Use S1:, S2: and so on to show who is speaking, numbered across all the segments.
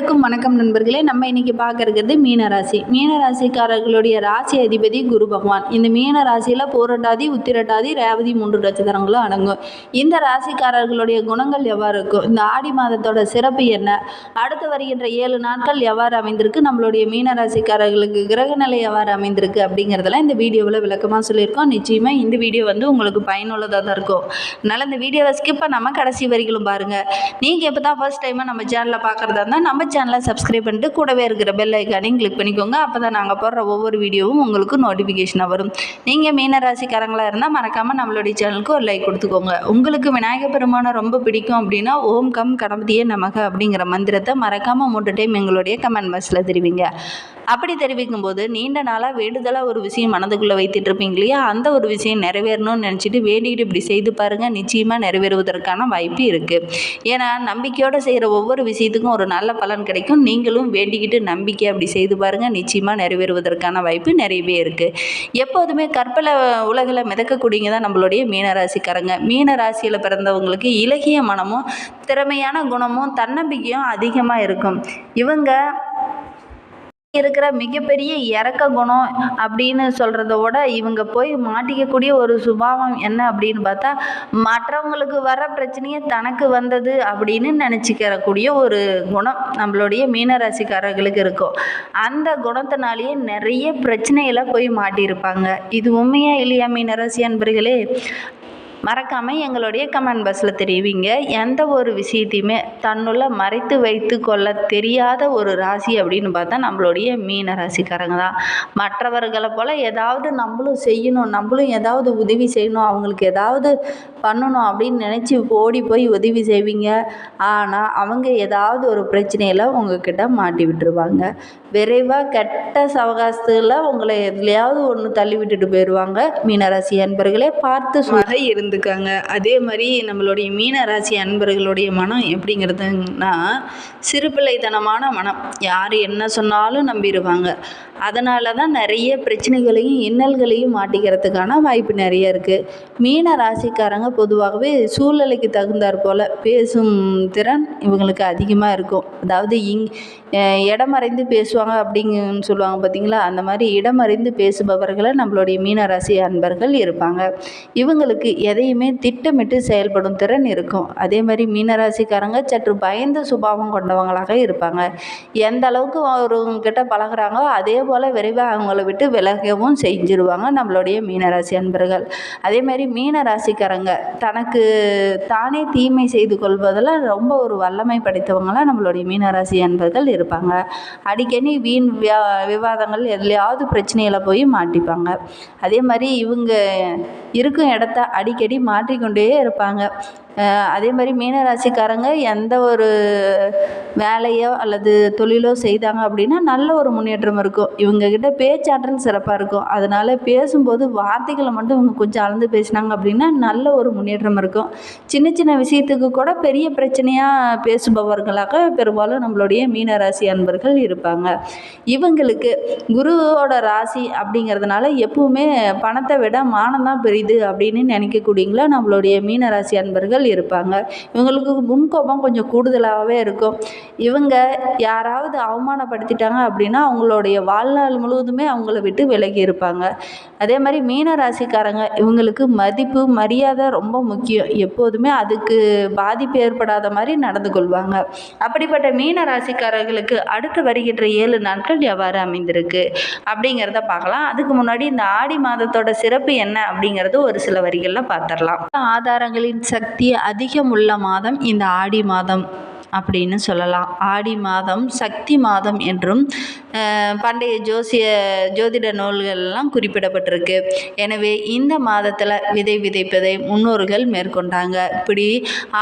S1: அனைவருக்கும் வணக்கம் நண்பர்களே. நம்ம இன்னைக்கு பார்க்கறது மீனராசி. மீனராசிக்காரர்களுடைய ராசி அதிபதி குரு பகவான். இந்த மீன ராசியில் பூரட்டாதி உத்திரட்டாதி ரேவதி மூன்று நட்சத்திரங்களும் அடங்கும். இந்த ராசிக்காரர்களுடைய குணங்கள் எவ்வாறு இருக்கும்? இந்த ஆடி மாதத்தோட சிறப்பு என்ன? அடுத்து வருகின்ற ஏழு நாட்கள் எவ்வாறு அமைந்திருக்கு? நம்மளுடைய மீனராசிக்காரர்களுக்கு கிரக நிலை எவ்வாறு அமைந்திருக்கு? அப்படிங்கிறதெல்லாம் இந்த வீடியோவில் விளக்கமாக சொல்லியிருக்கோம். நிச்சயமாக இந்த வீடியோ வந்து உங்களுக்கு பயனுள்ளதாக தான் இருக்கும். அதனால் இந்த வீடியோவை ஸ்கிப் பண்ணாமல் கடைசி வரைக்கும் பாருங்கள் நீங்கள் இப்போ தான் ஃபர்ஸ்ட் டைமாக நம்ம சேனலில் பார்க்குறதா இருந்தால் நம்ம சேனலை சப்ஸ்கிரைப் பண்ணிட்டு கூடவே இருக்கிற பெல் ஐக்கானையும் கிளிக் பண்ணிக்கோங்க. அப்போ தான் நாங்கள் போடுற ஒவ்வொரு வீடியோவும் உங்களுக்கு நோட்டிஃபிகேஷனாக வரும். நீங்கள் மீன ராசிக்காரங்களாக இருந்தால் மறக்காமல் நம்மளுடைய சேனலுக்கு ஒரு லைக் கொடுத்துக்கோங்க. உங்களுக்கு விநாயகர் பெருமானை ரொம்ப பிடிக்கும் அப்படின்னா ஓம் கம் கணபதியே நமக அப்படிங்கிற மந்திரத்தை மறக்காமல் மூன்று டைம் எங்களுடைய கமெண்ட் பாக்ஸில் தெரிவிங்க. அப்படி தெரிவிக்கும் போது நீண்ட நாளாக வேண்டுதலாக ஒரு விஷயம் மனதுக்குள்ளே வைத்துட்டு இருப்பீங்க இல்லையா? அந்த ஒரு விஷயம் நிறைவேறணும்னு நினச்சிட்டு வேண்டிக்கிட்டு இப்படி செய்து பாருங்கள் நிச்சயமாக நிறைவேறுவதற்கான வாய்ப்பு இருக்குது ஏன்னா நம்பிக்கையோடு செய்கிற ஒவ்வொரு விஷயத்துக்கும் ஒரு நல்ல பலன் கிடைக்கும். நீங்களும் வேண்டிக்கிட்டு நம்பிக்கை அப்படி செய்து பாருங்கள் நிச்சயமாக நிறைவேறுவதற்கான வாய்ப்பு நிறையவே இருக்குது எப்போதுமே கற்பல உலகில் மிதக்கக்கூடியங்க தான் நம்மளுடைய மீனராசிக்காரங்க. மீனராசியில் பிறந்தவங்களுக்கு இலகிய மனமும் திறமையான குணமும் தன்னம்பிக்கையும் அதிகமாக இருக்கும். இவங்க இருக்கிற மிகப்பெரிய இறக்க குணம் அப்படின்னு சொல்கிறத விட இவங்க போய் மாட்டிக்கக்கூடிய ஒரு சுபாவம் என்ன அப்படின்னு பார்த்தா மற்றவங்களுக்கு வர பிரச்சனையே தனக்கு வந்தது அப்படின்னு நினச்சிக்கிறக்கூடிய ஒரு குணம் நம்மளுடைய மீனராசிக்காரர்களுக்கு இருக்கும். அந்த குணத்தினாலேயே நிறைய பிரச்சனைகளை போய் மாட்டியிருப்பாங்க. இது உண்மையா இல்லையா மீனராசி அன்பர்களே? மறக்காமல் எங்களுடைய கமெண்ட் பாக்ஸில் தெரிவிங்க. எந்த ஒரு விஷயத்தையுமே தன்னுள்ள மறைத்து வைத்து கொள்ள தெரியாத ஒரு ராசி அப்படின்னு பார்த்தா நம்மளுடைய மீன ராசிக்காரங்க தான். மற்றவர்களை போல் ஏதாவது நம்மளும் செய்யணும் நம்மளும் ஏதாவது உதவி செய்யணும் அவங்களுக்கு ஏதாவது பண்ணணும் அப்படின்னு நினச்சி ஓடி போய் உதவி செய்வீங்க. ஆனால் அவங்க ஏதாவது ஒரு பிரச்சனையில் உங்ககிட்ட மாட்டி விட்டுருவாங்க. விரைவாக கெட்ட சவகாசத்தில் உங்களை எதுலையாவது ஒன்று தள்ளி விட்டுட்டு போயிடுவாங்க மீனராசி அன்பர்களே பார்த்து சுக இருந்துக்காங்க அதே மாதிரி நம்மளுடைய மீனராசி அன்பர்களுடைய மனம் எப்படிங்கிறதுனா சிறுபிள்ளைத்தனமான மனம். யார் என்ன சொன்னாலும் நம்பிடுவாங்க அதனால தான் நிறைய பிரச்சனைகளையும் இன்னல்களையும் மாட்டிக்கிறதுக்கான வாய்ப்பு நிறைய இருக்குது மீன ராசிக்காரங்க பொதுவாகவே சூழ்நிலைக்கு தகுந்தாற் போல் பேசும் திறன் இவங்களுக்கு அதிகமாக இருக்கும். அதாவது இங் இடமறைந்து பேசுவாங்க அப்படிங்கன்னு சொல்லுவாங்க பார்த்தீங்களா அந்த மாதிரி இடமறைந்து பேசுபவர்களை நம்மளுடைய மீனராசி அன்பர்கள் இருப்பாங்க. இவங்களுக்கு எதை எதையுமே திட்டமிட்டு செயல்படும் திறன் இருக்கும். அதே மாதிரி மீனராசிக்காரங்க சற்று பயந்த சுபாவம் கொண்டவங்களாக இருப்பாங்க. எந்த அளவுக்கு ஒருவங்கிட்ட பழகுறாங்களோ அதே போல் விரைவாக அவங்கள விட்டு விலகவும் செஞ்சிருவாங்க நம்மளுடைய மீனராசி அன்பர்கள். அதே மாதிரி மீனராசிக்காரங்க தனக்கு தானே தீமை செய்து கொள்வதில் ரொம்ப ஒரு வல்லமை படைத்தவங்களாம் நம்மளுடைய மீனராசி அன்பர்கள் இருப்பாங்க. அடிக்கடி வீண் வியா விவாதங்கள் எதுலையாவது பிரச்சனையில் போய் மாட்டிப்பாங்க. அதே மாதிரி இவங்க இருக்கும் இடத்த அடிக்கடி மாற்றிக்கொண்டே இருப்பாங்க. அதே மாதிரி மீனராசிக்காரங்க எந்த ஒரு வேலையோ அல்லது தொழிலோ செய்தாங்க அப்படின்னா நல்ல ஒரு முன்னேற்றம் இருக்கும். இவங்கக்கிட்ட பேச்சாற்றல் சிறப்பாக இருக்கும். அதனால் பேசும்போது வார்த்தைகளை மட்டும் இவங்க கொஞ்சம் அளந்து பேசினாங்க அப்படின்னா நல்ல ஒரு முன்னேற்றம் இருக்கும். சின்ன சின்ன விஷயத்துக்கு கூட பெரிய பிரச்சனையாக பேசுபவர்களாக பெரும்பாலும் நம்மளுடைய மீனராசி அன்பர்கள் இருப்பாங்க. இவங்களுக்கு குருவோட ராசி அப்படிங்கிறதுனால எப்பவுமே பணத்தை விட மானம் தான் பெரியுது அப்படின்னு நினைக்கக்கூடியங்களா? நம்மளுடைய மீனராசி அன்பர்கள் இருப்பாங்க. இவங்களுக்கு முன்கோபம் கொஞ்சம் கூடுதலாகவே இருக்கும். இவங்க யாராவது அவமானப்படுத்திட்டாங்க அப்படின்னா அவங்களுடைய வாழ்நாள் முழுவதுமே அவங்கள விட்டு விலகி இருப்பாங்க. அதே மாதிரி மீன ராசிக்காரங்க இவங்களுக்கு மதிப்பு மரியாதை ரொம்ப முக்கியம். எப்போதுமே அதுக்கு பாதிப்பு ஏற்படாத மாதிரி நடந்து கொள்வாங்க. அப்படிப்பட்ட மீன ராசிக்காரர்களுக்கு அடுத்து வருகின்ற ஏழு நாட்கள் எவ்வாறு அமைந்திருக்கு அப்படிங்கிறத பார்க்கலாம். அதுக்கு முன்னாடி இந்த ஆடி மாதத்தோட சிறப்பு என்ன அப்படிங்கிறது ஒரு சில வரிகளில் பார்த்துடலாம். ஆதாரங்களின் சக்தி அதிகம் உள்ள மாதம் இந்த ஆடி மாதம். அப்படின்னு சொல்லலாம். ஆடி மாதம் சக்தி மாதம் என்றும் பண்டைய ஜோசிய ஜோதிட நூல்கள்லாம் குறிப்பிடப்பட்டிருக்கு. எனவே இந்த மாதத்தில் விதை விதைப்பதை முன்னோர்கள் மேற்கொண்டாங்க. இப்படி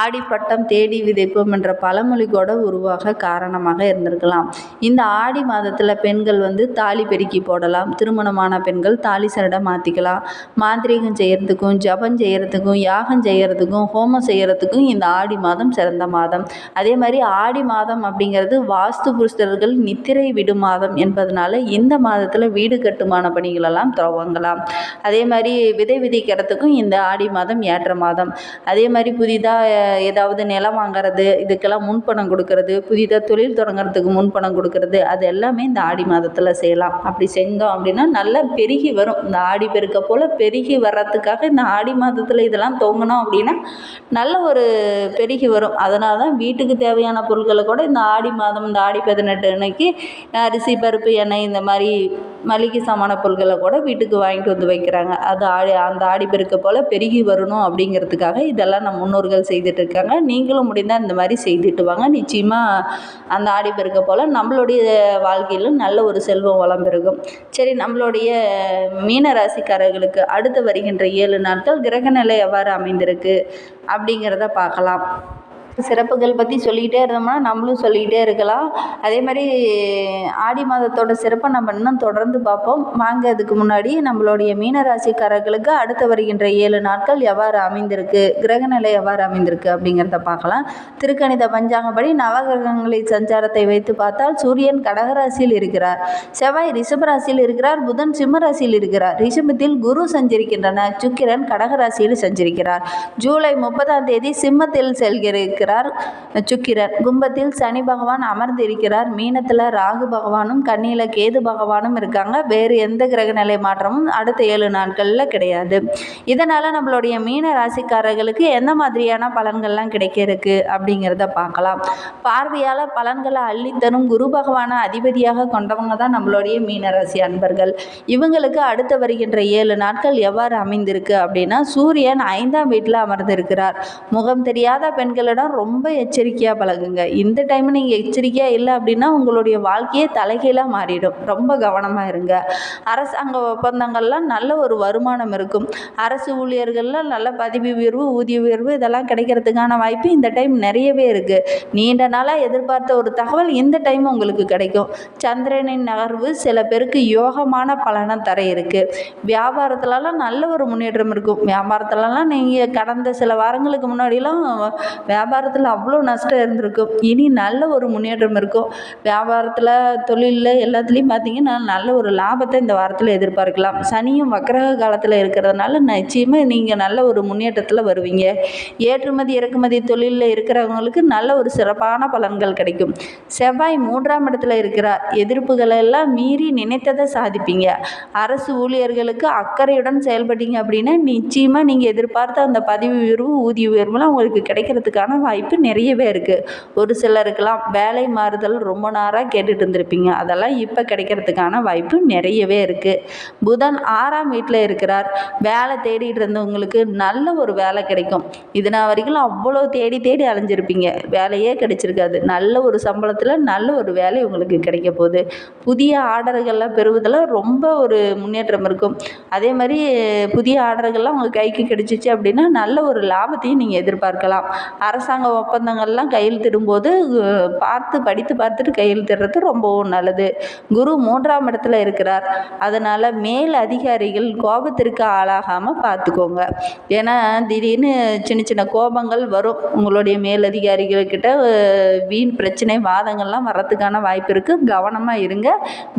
S1: ஆடி பட்டம் தேடி விதைப்போம் என்ற பழமொழி கூட உருவாக காரணமாக இருந்திருக்கலாம். இந்த ஆடி மாதத்தில் பெண்கள் வந்து தாலி பெருக்கி போடலாம். திருமணமான பெண்கள் தாலி சரடை மாற்றிக்கலாம் மாந்திரீகம் செய்கிறதுக்கும் ஜபம் செய்கிறதுக்கும் யாகம் செய்கிறதுக்கும் ஹோமம் செய்கிறதுக்கும் இந்த ஆடி மாதம் சிறந்த மாதம். அதே அதே மாதிரி ஆடி மாதம் அப்படிங்கிறது வாஸ்து புருஷர்கள் நித்திரை விடும் மாதம் என்பதனால இந்த மாதத்தில் வீடு கட்டுமான பணிகளெல்லாம் துவங்கலாம். அதே மாதிரி விதை விதைக்கிறதுக்கும் இந்த ஆடி மாதம் ஏற்ற மாதம். அதே மாதிரி புதிதாக ஏதாவது நிலம் வாங்குறது இதுக்கெல்லாம் முன்பணம் கொடுக்கறது புதிதாக தொழில் தொடங்குறதுக்கு முன்பணம் கொடுக்கறது அது எல்லாமே இந்த ஆடி மாதத்தில் செய்யலாம். அப்படி செஞ்சோம் அப்படின்னா நல்லா பெருகி வரும். இந்த ஆடி பெருக்க போல் பெருகி வர்றதுக்காக இந்த ஆடி மாதத்தில் இதெல்லாம் தொங்கணும் அப்படின்னா நல்ல ஒரு பெருகி வரும். அதனால தான் வீட்டுக்கு தேவையான பொருட்களை கூட இந்த ஆடி மாதம் இந்த ஆடி பதினெட்டு அன்னைக்கு அரிசி பருப்பு எண்ணெய் இந்த மாதிரி மளிகை சாமான பொருட்களை கூட வீட்டுக்கு வாங்கிட்டு வந்து வைக்கிறாங்க. அது ஆடி அந்த ஆடி பெருக்க போல் பெருகி வரணும் அப்படிங்கிறதுக்காக இதெல்லாம் நம் முன்னோர்கள் செய்துட்டு இருக்காங்க. நீங்களும் முடிந்தால் இந்த மாதிரி செய்துட்டு வாங்க. நிச்சயமாக அந்த ஆடி பெருக்க போல் நம்மளுடைய வாழ்க்கையிலும் நல்ல ஒரு செல்வம் வளம் பெருகும். சரி நம்மளுடைய மீன ராசிக்காரர்களுக்கு அடுத்து வருகின்ற ஏழு நாட்கள் கிரகநிலை எவ்வாறு அமைந்திருக்கு அப்படிங்கிறத பார்க்கலாம். சிறப்புகள் பற்றி சொல்லிக்கிட்டே இருந்தோம்னா நம்மளும் சொல்லிக்கிட்டே இருக்கலாம். அதே மாதிரி ஆடி மாதத்தோட சிறப்பை நம்ம இன்னும் தொடர்ந்து பார்ப்போம். வாங்க அதுக்கு முன்னாடி நம்மளுடைய மீனராசிக்காரர்களுக்கு அடுத்து வருகின்ற ஏழு நாட்கள் எவ்வாறு அமைந்திருக்கு? கிரகநிலை எவ்வாறு அமைந்திருக்கு அப்படிங்கிறத பார்க்கலாம். திருக்கணித பஞ்சாங்கப்படி நவகிரகங்களை சஞ்சாரத்தை வைத்து பார்த்தால் சூரியன் கடகராசியில் இருக்கிறார். செவ்வாய் ரிஷபராசியில் இருக்கிறார். புதன் சிம்மராசியில் இருக்கிறார். ரிஷபத்தில் குரு சஞ்சரிக்கின்றன. சுக்கிரன் கடகராசியில் சஞ்சரிக்கிறார். ஜூலை முப்பதாம் தேதி சிம்மத்தில் செல்கிற இருக்கிறார் சுக்கிரர். கும்பத்தில் சனி பகவான் அமர்ந்திருக்கிறார். மீனத்தில் ராகு பகவானும் கண்ணியில் கேது பகவானும் இருக்காங்க. வேறு எந்த கிரக நிலை மாற்றமும் அடுத்த ஏழு நாட்களில் கிடையாது. இதனால் நம்மளுடைய மீன ராசிக்காரர்களுக்கு எந்த மாதிரியான பலன்கள்லாம் கிடைக்க இருக்கு அப்படிங்கிறத பார்க்கலாம். பார்வையால் பலன்களை அள்ளித்தரும் குரு பகவானை அதிபதியாக கொண்டவங்க தான் நம்மளுடைய மீனராசி அன்பர்கள். இவங்களுக்கு அடுத்து வருகின்ற ஏழு நாட்கள் எவ்வாறு அமைந்திருக்கு அப்படின்னா சூரியன் ஐந்தாம் வீட்டில் அமர்ந்திருக்கிறார். முகம் தெரியாத பெண்களிடம் ரொம்ப எச்சரிக்கையாக பழகுங்க. இந்த டைம் நீங்கள் எச்சரிக்கையாக இல்லை அப்படின்னா உங்களுடைய வாழ்க்கையே தலைகீழாக மாறிடும். ரொம்ப கவனமாக இருங்க. அரசாங்க ஒப்பந்தங்கள்லாம் நல்ல ஒரு வருமானம் இருக்கும். அரசு ஊழியர்கள்லாம் நல்ல பதவி உயர்வு ஊதிய உயர்வு இதெல்லாம் கிடைக்கிறதுக்கான வாய்ப்பு இந்த டைம் நிறையவே இருக்குது நீண்ட நாளாக எதிர்பார்த்த ஒரு தகவல் இந்த டைம் உங்களுக்கு கிடைக்கும். சந்திரனின் நகர்வு சில பேருக்கு யோகமான பலனை தர இருக்குது வியாபாரத்துலலாம் நல்ல ஒரு முன்னேற்றம் இருக்கும். வியாபாரத்துலலாம் நீங்கள் கடந்த சில வாரங்களுக்கு முன்னாடிலாம் வியாபாரத்தில் அவ்வளோ நஷ்டம் இருந்திருக்கும் இனி நல்ல ஒரு முன்னேற்றம் இருக்கும் வியாபாரத்தில் தொழிலில் எல்லாத்துலேயும் பார்த்தீங்கன்னா நல்ல ஒரு லாபத்தை இந்த வாரத்தில் எதிர்பார்க்கலாம். சனியும் வக்கரக காலத்தில் இருக்கிறதுனால நிச்சயமாக நீங்கள் நல்ல ஒரு முன்னேற்றத்தில் வருவீங்க. ஏற்றுமதி இறக்குமதி தொழிலில் இருக்கிறவங்களுக்கு நல்ல ஒரு சிறப்பான பலன்கள் கிடைக்கும். செவ்வாய் மூன்றாம் இடத்துல இருக்கிறார். எதிர்ப்புகளை எல்லாம் மீறி நினைத்ததை சாதிப்பீங்க. அரசு ஊழியர்களுக்கு அக்கறையுடன் செயல்பட்டீங்க அப்படின்னா நிச்சயமாக நீங்கள் எதிர்பார்த்த அந்த பதவி உயர்வு ஊதிய உயர்வுலாம் உங்களுக்கு கிடைக்கிறதுக்கான வாய்ப்பு வாய்ப்பு நிறையவே இருக்குது ஒரு சிலருக்கெல்லாம் வேலை மாறுதல் ரொம்ப நேரம் கேட்டுட்டு இருந்திருப்பீங்க. அதெல்லாம் இப்போ கிடைக்கிறதுக்கான வாய்ப்பு நிறையவே இருக்குது புதன் ஆறாம் வீட்டில் இருக்கிறார். வேலை தேடிட்டு இருந்தவங்களுக்கு நல்ல ஒரு வேலை கிடைக்கும். இதுனா வரைக்கும் அவ்வளோ தேடி தேடி அலைஞ்சிருப்பீங்க. வேலையே கிடைச்சிருக்காது. நல்ல ஒரு சம்பளத்தில் நல்ல ஒரு வேலை உங்களுக்கு கிடைக்க போகுது. புதிய ஆர்டர்கள்லாம் பெறுவதில் ரொம்ப ஒரு முன்னேற்றம் இருக்கும். அதே மாதிரி புதிய ஆர்டர்கள்லாம் உங்கள் கைக்கு கிடைச்சிச்சு அப்படின்னா நல்ல ஒரு லாபத்தையும் நீங்கள் எதிர்பார்க்கலாம். அரசாங்க ஒப்பந்தங்கள்லாம் கையெழுத்திடும்போது பார்த்து படித்து பார்த்துட்டு கையெழுத்திடுறது ரொம்பவும் நல்லது. குரு மூன்றாம் இடத்துல இருக்கிறார். அதனால் மேல் அதிகாரிகள் கோபத்திற்கு ஆளாகாமல் பார்த்துக்கோங்க. ஏன்னா திடீர்னு சின்ன சின்ன கோபங்கள் வரும். உங்களுடைய மேல் அதிகாரிகள்கிட்ட வீண் பிரச்சனை வாதங்கள்லாம் வர்றதுக்கான வாய்ப்பு இருக்குது கவனமாக இருங்க.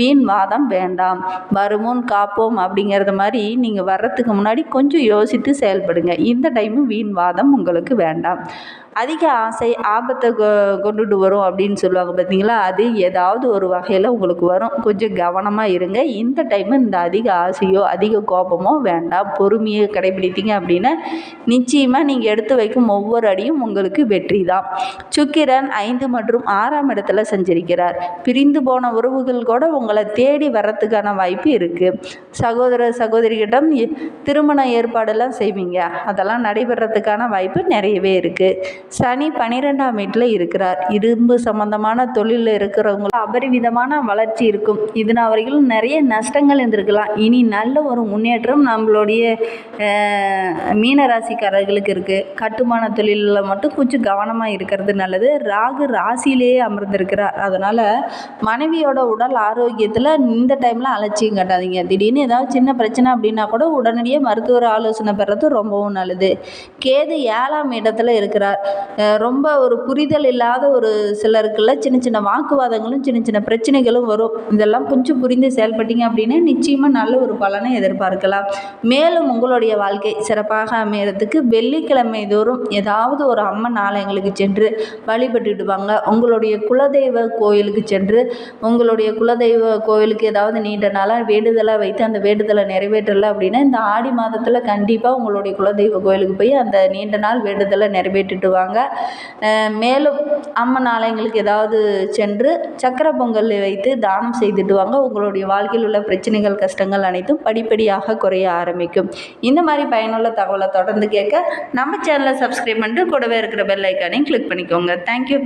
S1: வீண் வாதம் வேண்டாம். வருமுன் காப்போம் அப்படிங்கிறது மாதிரி நீங்கள் வர்றதுக்கு முன்னாடி கொஞ்சம் யோசித்து செயல்படுங்க. இந்த டைமும் வீண் வாதம் உங்களுக்கு வேண்டாம். அதிக ஆசை ஆபத்தை கொ கொண்டுட்டு வரும் அப்படின்னு சொல்லுவாங்க பார்த்தீங்களா அது ஏதாவது ஒரு வகையில் உங்களுக்கு வரும். கொஞ்சம் கவனமாக இருங்க. இந்த டைமு இந்த அதிக ஆசையோ அதிக கோபமோ வேண்டாம். பொறுமையை கடைபிடித்தீங்க அப்படின்னா நிச்சயமாக நீங்கள் எடுத்து வைக்கும் ஒவ்வொரு அடியும் உங்களுக்கு வெற்றி தான். சுக்கிரன் ஐந்து மற்றும் ஆறாம் இடத்துல சஞ்சரிக்கிறார். பிரிந்து போன உறவுகள் கூட உங்களை தேடி வர்றதுக்கான வாய்ப்பு இருக்குது சகோதர சகோதரிகளிடம் திருமண ஏற்பாடெல்லாம் செய்வீங்க. அதெல்லாம் நடைபெறத்துக்கான வாய்ப்பு நிறையவே இருக்குது சனி பனிரெண்டாம் வீட்டில் இருக்கிறார். இரும்பு சம்பந்தமான தொழிலில் இருக்கிறவங்க அபரிவிதமான வளர்ச்சி இருக்கும். இதனால் வரைக்கும் நிறைய நஷ்டங்கள் இருந்திருக்கலாம். இனி நல்ல ஒரு முன்னேற்றம் நம்மளுடைய மீனராசிக்காரர்களுக்கு மீன ராசிக்காரர்களுக்கு இருக்குது கட்டுமான தொழிலில் மட்டும் கொஞ்சம் கவனமாக இருக்கிறது நல்லது. ராகு ராசியிலேயே அமர்ந்திருக்கிறார். அதனால் மனைவியோட உடல் ஆரோக்கியத்தில் இந்த டைமில் அலட்சியம் காட்டாதீங்க. திடீர்னு ஏதாவது சின்ன பிரச்சனை அப்படின்னா கூட உடனடியாக மருத்துவர் ஆலோசனை பெறது ரொம்பவும் நல்லது. கேது ஏழாம் இடத்துல இருக்கிறார். ரொம்ப ஒரு புரிதல் இல்லாத ஒரு சிலருக்குள்ள சின்ன சின்ன வாக்குவாதங்களும் சின்ன சின்ன பிரச்சனைகளும் வரும். இதெல்லாம் கொஞ்சம் புரிந்து செயல்பட்டீங்க அப்படின்னா நிச்சயமாக நல்ல ஒரு பலனை எதிர்பார்க்கலாம். மேலும் உங்களுடைய வாழ்க்கை சிறப்பாக அமையறதுக்கு வெள்ளிக்கிழமை தோறும் ஏதாவது ஒரு அம்மன் ஆலயங்களுக்கு சென்று வழிபட்டுடுவாங்க. உங்களுடைய குலதெய்வ கோயிலுக்கு சென்று உங்களுடைய குலதெய்வ கோயிலுக்கு ஏதாவது நீண்ட நாளாக வேண்டுதலாக வைத்து அந்த வேண்டுதலை நிறைவேற்றலை அப்படின்னா இந்த ஆடி மாதத்தில் கண்டிப்பாக உங்களுடைய குலதெய்வ கோயிலுக்கு போய் அந்த நீண்ட நாள் வேண்டுதலை நிறைவேற்றிட்டு வாங்க அஹ் மேலும் அம்மன் ஆலயங்களுக்கு ஏதாவது சென்று சக்கர பொங்கல் வைத்து தானம் செய்துட்டு வாங்க. உங்களுடைய வாழ்க்கையில் உள்ள பிரச்சனைகள் கஷ்டங்கள் அனைத்தும் படிப்படியாக குறைய ஆரம்பிக்கும். இந்த மாதிரி பயனுள்ள தகவலை தொடர்ந்து கேட்க நம்ம சேனலை சப்ஸ்கிரைப் பண்ணிட்டு கூடவே இருக்கிற பெல் ஐக்கானையும் கிளிக் பண்ணிக்கோங்க. தேங்க்யூ